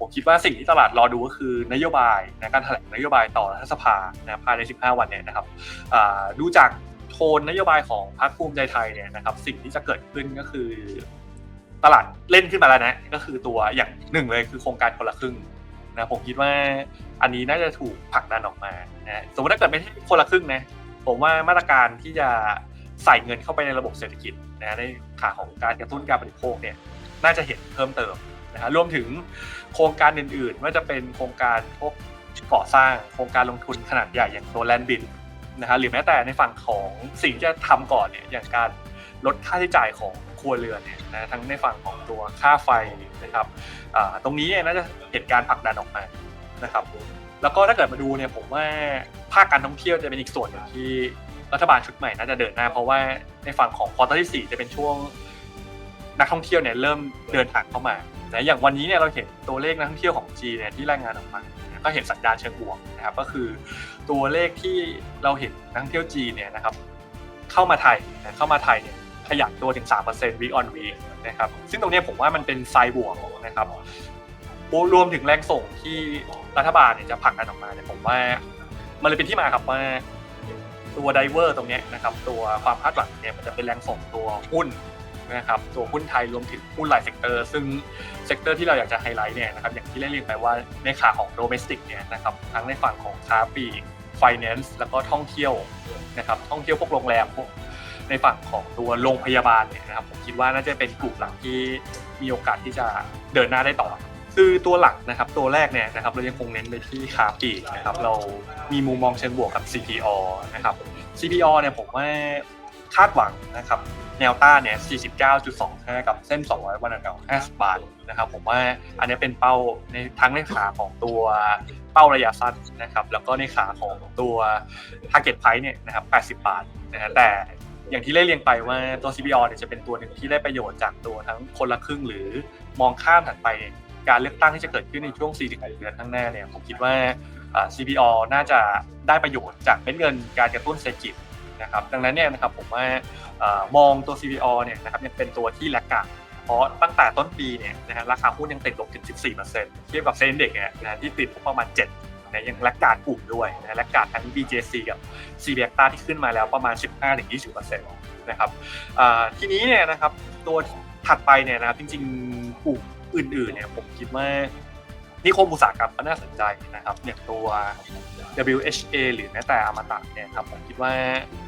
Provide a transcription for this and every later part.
ผมคิดว่าสิ่งที่ตลาดรอดูก็คือนโยบายนะการแถลงนโยบายต่อรัฐสภานะภายใน 15 วันเนี่ยนะครับดูจากโทนนโยบายของพรรคภูมิใจไทยเนี่ยนะครับสิ่งที่จะเกิดขึ้นก็คือ ตลาดเล่นขึ้นมาแล้วนะก็คือตัวอย่างหนึ่งเลยคือโครงการคนละครึ่งนะผมคิดว่าอันนี้น่าจะถูกผลักดันออกมานะสมมติถ้าเกิดไม่ใช่คนละครึ่งนะผมว่ามาตรการที่จะใส่เงินเข้าไปในระบบเศรษฐกิจนะในขาของการกระตุ้นการบริโภคเนี่ยน่าจะเห็นเพิ่มเติม นะฮะรวมถึงโครงการอื่นๆว่าจะเป็นโครงการพวกก่อสร้างโครงการลงทุนขนาดใหญ่อย่างตัวแลนด์บินนะฮะหรือแม้แต่ในฝั่งของสิ่งที่จะทำก่อนเนี่ยอย่างการลดค่าใช้จ่ายของครัวเรือนเนี่ยนะทั้งในฝั่งของตัวค่าไฟนะครับตรงนี้เนี่ยน่าจะเห็นการผลักดันออกมานะครับ แล้วก็ถ้าเกิดมาดูเนี่ยผมว่าภาคการท่องเที่ยวจะเป็นอีกส่วนหนึ่งที่รัฐบาลชุดใหม่น่าจะเดินหน้าเพราะว่าในฝั่งของควอเตอร์ที่ 4 จะเป็นช่วง นักท่องเที่ยวเนี่ยเริ่มเดินทางเข้ามานะอย่างวันนี้เนี่ยเราเห็นตัวเลขนักท่องเที่ยวของจีนเนี่ยที่รายงานออกมาก็เห็นสัญญาณเชิงบวกนะครับก็คือตัวเลขที่เราเห็นนักท่องเที่ยวจีนเนี่ยนะครับเข้ามาไทยเข้ามาไทยเนี่ยขยับตัวถึง 3% week on week นะครับซึ่งตรงนี้ผมว่ามันเป็นไซบวกนะครับรวมถึงแรงส่งที่รัฐบาลเนี่ยจะผลักดันออกมาเนี่ยผมว่ามันเลยเป็นที่มาครับว่าตัวไดเวอร์ตรงนี้นะครับตัวความคาดหวังเนี่ยมันจะเป็นแรงส่งตัวหุ้น นะครับตัวหุ้นไทยรวมถึงหุ้นหลายเซกเตอร์ ซึ่งเซกเตอร์ที่เราอยากจะไฮไลท์เนี่ยนะครับอย่างที่ได้เรียนไปว่าในขาของโดเมสติกเนี่ยนะครับทั้งในฝั่งของค้าปลีกไฟแนนซ์แล้วก็ท่องเที่ยวนะครับท่องเที่ยวพวกโรงแรมพวกในฝั่งของตัวโรงพยาบาลเนี่ยนะครับผมคิดว่าน่าจะเป็นกลุ่มหลักที่มีโอกาสที่จะเดินหน้าได้ต่อคือตัวหลักนะครับตัวแรกเนี่ยนะครับเรายังคงเน้นไปที่คาปลีกนะครับเรามีมุมมองเชิงบวกกับ CPO นะครับ CPO เนี่ยผมว่าคาดหวังนะครับ แนวต้านเนี่ย 49.25 กับเส้น 200 วันอันเก่า50 บาทนะครับผมว่าอันนี้เป็นเป้าในทั้งในขาของตัวเป้าระยะสั้นนะครับแล้วก็ในขาของตัว target price เนี่ยนะครับ 80 บาทนะฮะแต่อย่างที่ได้เรียงไปว่าตัว CPO เนี่ยจะเป็นตัวหนึ่งที่ได้ประโยชน์จากตัวทั้งคนละครึ่งหรือมองข้ามถัดไปการเลือกตั้งที่จะเกิดขึ้นในช่วง4-6เดือนข้างหน้าเนี่ยผมคิดว่า CPO น่าจะได้ประโยชน์จากเม็ดเงินการกระตุ้นเศรษฐกิจ นะครับดังนั้นเนี่ยนะครับผมว่ามองตัว CPO เนี่ยนะครับยังเป็นตัวที่แลกกันเพราะตั้งแต่ต้นปีเนี่ยนะฮะราคาหุ้นยังติดลบถึง 14%เทียบกับเซ็นเด็กเนี่ยนะที่ติดประมาณ 7นะยังแลกการกลุ่มด้วยนะแลกการทั้ง BJC กับ c b ี c t a ที่ขึ้นมาแล้วประมาณ 15-20%นะครับทีนี้เนี่ยนะครับตัวถัดไปเนี่ยนะครับจริงๆกลุ่มอื่นๆเนี่ยผมคิดว่า นิคมอุตสาหกรรมก็น่าสนใจนะครับอย่างตัว WHA หรือแม้แต่อมตะเนี่ยครับผมคิดว่า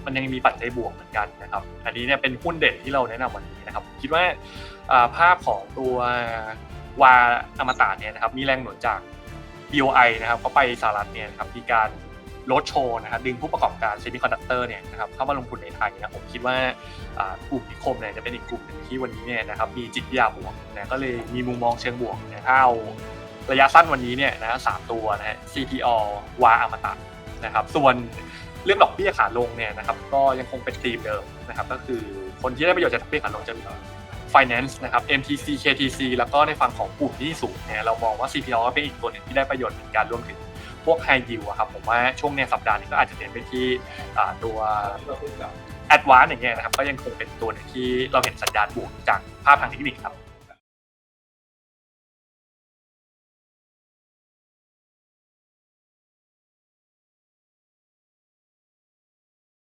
มันยังมีปัจจัยบวกเหมือนกันนะครับ อันนี้เนี่ยเป็นหุ้นเด่นที่เราแนะนำวันนี้นะครับ คิดว่าภาพของตัววาอมตะเนี่ยนะครับมีแรงหนุนจาก BOI นะครับเขาไปสหรัฐเนี่ยนะครับมีการลดโชว์นะครับดึงผู้ประกอบการเซมิคอนดักเตอร์เนี่ยนะครับเข้ามาลงทุนในไทยนะผมคิดว่ากลุ่มนิคมเนี่ยจะเป็นอีกกลุ่มหนึ่งที่วันนี้เนี่ยนะครับมีจิตวิทยาบวกนะก็เลยมีมุมมองเชิงบวกนะถ้าเอา ระยะสั้นวันนี้เนี่ยนะสามตัวนะฮะ CPO วาอมตะนะครับ ส่วนเรื่องดอกเบี้ยขาลงเนี่ยนะครับ ก็ยังคงเป็นธีมเดิมนะครับ ก็คือคนที่ได้ประโยชน์จากดอกเบี้ยขาลงจะมี Finance นะครับ MTC KTC แล้วก็ในฝั่งของกลุ่มที่สูงเนี่ยเรามองว่า CPO ก็เป็นอีกตัวหนึ่งที่ได้ประโยชน์เหมือนกันรวมถึงพวก High Yield อะครับผมว่าช่วงเนี้ยสัปดาห์นี้ก็อาจจะเน้นไปที่ตัว Advance อย่างเงี้ยนะครับก็ยังคงเป็นตัวหนึ่งที่เราเห็นสัญญาณบวกจากภาพทางเทคนิคครับ